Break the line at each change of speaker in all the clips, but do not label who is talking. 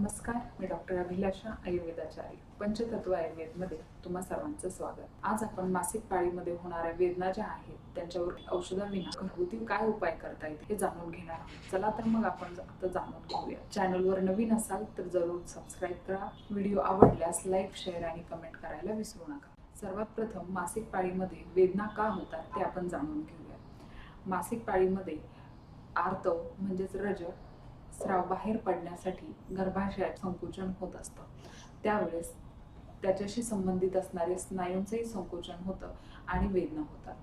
नमस्कार मी डॉक्टर अभिलाषा आयुर्वेदाचार्य पंचतत्व आयुर्वेदमध्ये तुम्हा सर्वांचं स्वागत. आज आपण मासिक पाळीमध्ये होणाऱ्या वेदना ज्या आहेत त्यांच्यावर औषधाविना घरगुती काय उपाय करता येईल हे जाणून घेणार आहोत. चला तर मग आपण आता जाणून घेऊया. चॅनलवर नवीन असाल तर जरूर सबस्क्राईब करा. व्हिडिओ आवडल्यास लाईक शेअर आणि कमेंट करायला विसरू नका. सर्वात प्रथम मासिक पाळीमध्ये वेदना का होतात ते आपण जाणून घेऊया. मासिक पाळीमध्ये आर्तव म्हणजेच रजत स्राव बाहेर पडण्यासाठी गर्भाशयात संकोचन होत असतं. त्यावेळेस त्याच्याशी संबंधित असणारे स्नायूंचंही संकोचन होतं आणि वेदना होतात.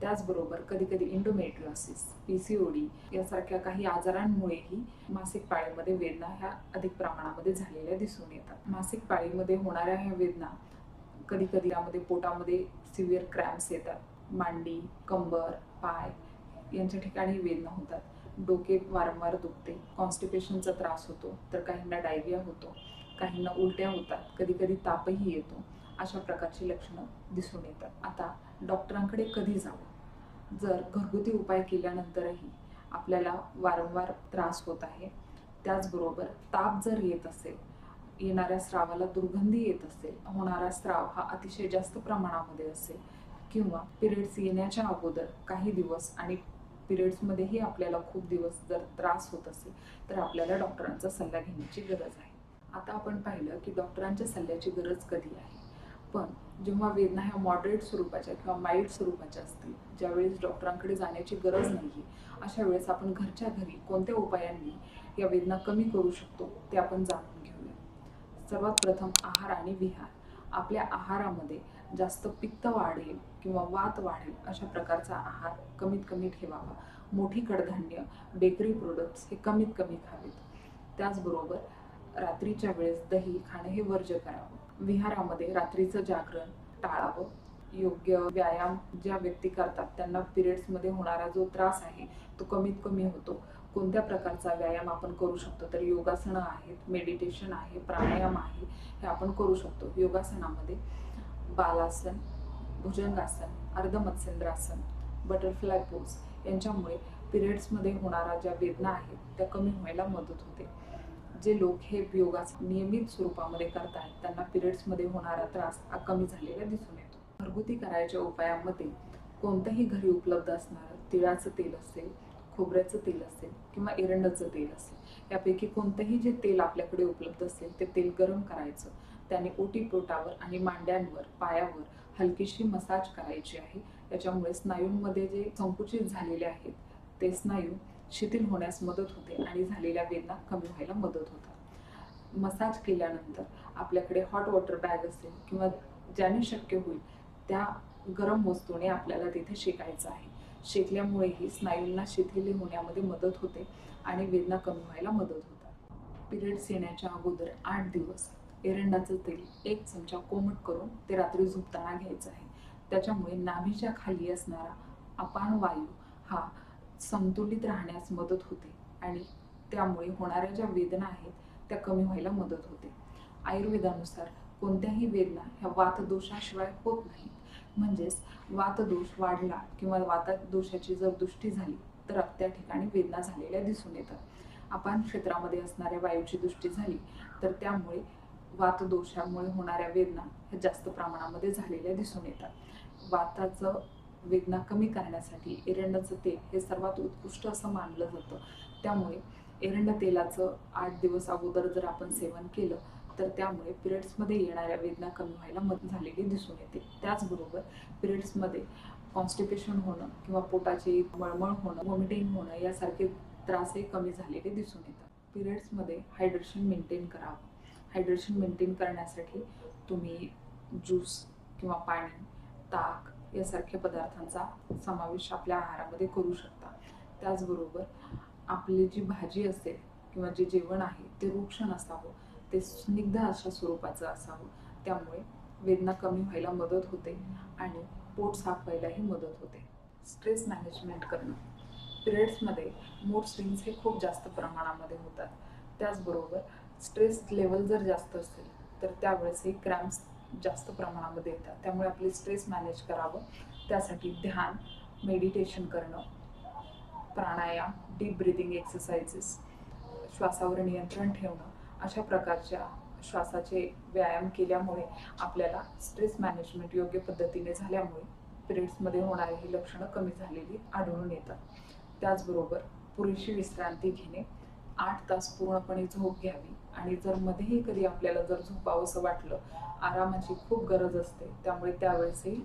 त्याचबरोबर कधी कधी endometriosis P C O D यासारख्या काही आजारांमुळेही मासिक पाळीमध्ये वेदना ह्या अधिक प्रमाणामध्ये झालेल्या दिसून येतात. मासिक पाळीमध्ये होणाऱ्या ह्या वेदना कधी कधी यामध्ये पोटामध्ये सिव्हिअर क्रॅम्प्स येतात. मांडी कंबर पाय यांच्या ठिकाणी वेदना होतात. डोके वारंवार दुखते. कॉन्स्टिपेशनचा त्रास होतो. तर काहींना डायरिया होतो. काहींना उलट्या होतात. कधी कधी तापही येतो. अशा प्रकारची लक्षणं दिसून येतात. आता डॉक्टरांकडे कधी जावं? जर घरगुती उपाय केल्यानंतरही आपल्याला वारंवार त्रास होत आहे. त्याचबरोबर ताप जर येत असेल येणाऱ्या स्रावाला दुर्गंधी येत असेल होणारा स्राव हा अतिशय जास्त प्रमाणामध्ये असेल किंवा पिरियड्स येण्याच्या अगोदर काही दिवस आणि पिरियड्समध्येही आपल्याला खूप दिवस जर त्रास होत असेल तर आपल्याला डॉक्टरांचा सल्ला घेण्याची गरज आहे. आता आपण पाहिलं की डॉक्टरांच्या सल्ल्याची गरज कधी आहे? पण जेव्हा वेदना ह्या मॉडरेट स्वरूपाच्या किंवा माइल्ड स्वरूपाच्या असतील ज्यावेळेस डॉक्टरांकडे जाण्याची गरज नाही अशा वेळेस आपण घरच्या घरी कोणत्या उपायांनी या वेदना कमी करू शकतो ते आपण जाणून घेऊया. सर्वात प्रथम आहार आणि विहार. आपल्या आहारामध्ये जास्त पित्त वाढेल किंवा वात वाढेल अशा प्रकारचा आहार कमीत कमी ठेवावा. मोठी कडधान्य बेकरी प्रोडक्ट्स हे कमीत कमी खावेत. त्याचबरोबर रात्रीच्या वेळेस दही खाणे हे वर्ज्य करावं. विहारामध्ये रात्रीचं जागरण टाळावं. योग्य व्यायाम ज्या व्यक्ती करतात त्यांना पिरियड्समध्ये होणारा जो त्रास आहे तो कमीत कमी होतो. कोणत्या प्रकारचा व्यायाम आपण करू शकतो? तर योगासनं आहेत मेडिटेशन आहे प्राणायाम आहे हे आपण करू शकतो. योगासनामध्ये बालासन भुजंगासन अर्धमत्स्यंद्रासन बटरफ्लाय पोज यांच्यामुळे पिरियड्समध्ये होणाऱ्या ज्या वेदना आहेत त्या कमी व्हायला मदत होते. जे लोक हे योगासन नियमित स्वरूपामध्ये करतात त्यांना पिरियड्समध्ये होणारा त्रास हा कमी झालेला दिसून येतो. घरगुती करायच्या उपायामध्ये कोणतंही घरी उपलब्ध असणारं तिळाचं तेल असेल खोबऱ्याचं तेल असेल किंवा एरंडाचं तेल असेल यापैकी कोणतंही जे तेल आपल्याकडे उपलब्ध असेल ते तेल गरम करायचं. त्याने ओटीपोटावर आणि मांड्यांवर पायावर हलकीशी मसाज करायची आहे. त्याच्यामुळे स्नायूंमध्ये जे संकुचित झालेले आहेत ते स्नायू शिथिल होण्यास मदत होते आणि झालेल्या वेदना कमी व्हायला मदत होतात. मसाज केल्यानंतर आपल्याकडे हॉट वॉटर बॅग असेल किंवा ज्याने शक्य होईल त्या गरम वस्तूने आपल्याला तिथे शेकायचं आहे. शेकल्यामुळेही स्नायूंना शिथिल होण्यामध्ये मदत होते आणि वेदना कमी व्हायला मदत होतात. पिरियड्स येण्याच्या अगोदर आठ दिवस एरंडाचं तेल एक चमचा कोमट करून ते रात्री झोपताना घ्यायचं आहे. त्याच्यामुळे नाभीच्या खाली असणारा अपान वायू हा संतुलित राहण्यास मदत होते आणि त्यामुळे होणाऱ्या ज्या वेदना आहेत त्या कमी व्हायला मदत होते. आयुर्वेदानुसार कोणत्याही वेदना ह्या वातदोषाशिवाय होत नाहीत. म्हणजेच वातदोष वाढला किंवा वातदोषाची जर दृष्टी झाली तर त्या ठिकाणी वेदना झालेल्या दिसून येतात. अपान क्षेत्रामध्ये असणाऱ्या वायूची दृष्टी झाली तर त्यामुळे वातदोषामुळे होणाऱ्या वेदना ह्या जास्त प्रमाणामध्ये झालेल्या दिसून येतात. वाताचं वेदना कमी करण्यासाठी एरंडाचं तेल हे सर्वात उत्कृष्ट असं मानलं जातं. त्यामुळे एरंड तेलाचं आठ दिवस अगोदर जर आपण सेवन केलं तर त्यामुळे पिरियड्समध्ये येणाऱ्या वेदना कमी व्हायला मदत झालेली दिसून येते. त्याचबरोबर पिरियड्समध्ये कॉन्स्टिपेशन होणं किंवा पोटाची मळमळ होणं व्हॉमिटिंग होणं यासारखे त्रासही कमी झालेले दिसून येतात. पिरियड्समध्ये हायड्रेशन मेंटेन करावं. हायड्रेशन मेंटेन करण्यासाठी तुम्ही ज्यूस किंवा पाणी ताक यासारख्या पदार्थांचा समावेश आपल्या आहारामध्ये करू शकता. त्याचबरोबर आपली जी भाजी असेल किंवा जे जेवण आहे ते रुक्षण असावं ते स्निग्ध अशा स्वरूपाचं असावं. त्यामुळे वेदना कमी व्हायला मदत होते आणि पोट साफ व्हायलाही मदत होते. स्ट्रेस मॅनेजमेंट करणं. पिरियड्समध्ये मूड स्विंग्स हे खूप जास्त प्रमाणामध्ये होतात. त्याचबरोबर स्ट्रेस लेवल जर जास्त असेल तर त्यावेळेसही क्रॅम्प्स जास्त प्रमाणामध्ये येतात. त्यामुळे आपले स्ट्रेस मॅनेज करावं. त्यासाठी ध्यान मेडिटेशन करणं प्राणायाम डीप ब्रिदिंग एक्सरसाइजेस श्वासावर नियंत्रण ठेवणं अशा प्रकारच्या श्वासाचे व्यायाम केल्यामुळे आपल्याला स्ट्रेस मॅनेजमेंट योग्य पद्धतीने झाल्यामुळे पिरियड्समध्ये होणारी ही लक्षणं कमी झालेली आढळून येतात. त्याचबरोबर पुरेशी विश्रांती घेणे आठ तास पूर्णपणे झोप घ्यावी. आणि जर मध्येही कधी आपल्याला जर झोपावंसं वाटलं आरामाची खूप गरज असते. त्यामुळे त्यावेळेसही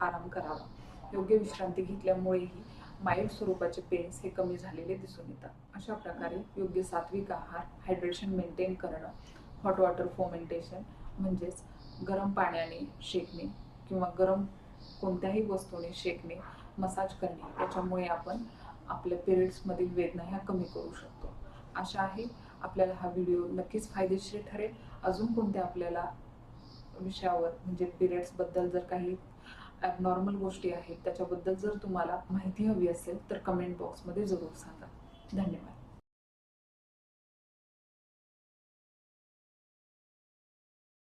आराम करावा. योग्य विश्रांती घेतल्यामुळेही माइल्ड स्वरूपाचे पेन्स हे कमी झालेले दिसून येतात. अशा प्रकारे योग्य सात्विक आहार हायड्रेशन मेंटेन करणं हॉट वॉटर फोमेंटेशन म्हणजेच गरम पाण्याने शेकणे किंवा गरम कोणत्याही वस्तूने शेकणे मसाज करणे याच्यामुळे आपण आपल्या पिरियड्समधील वेदना ह्या कमी करू शकतो. आशा आहे आपल्याला हा व्हिडिओ नक्कीच फायदेशीर ठरेल. अजून कोणत्या आपल्याला विषयावर म्हणजे पिरियड्सबद्दल जर काही ॲबनॉर्मल गोष्टी आहेत त्याच्याबद्दल जर तुम्हाला माहिती हवी असेल तर कमेंट बॉक्समध्ये जरूर सांगा. धन्यवाद.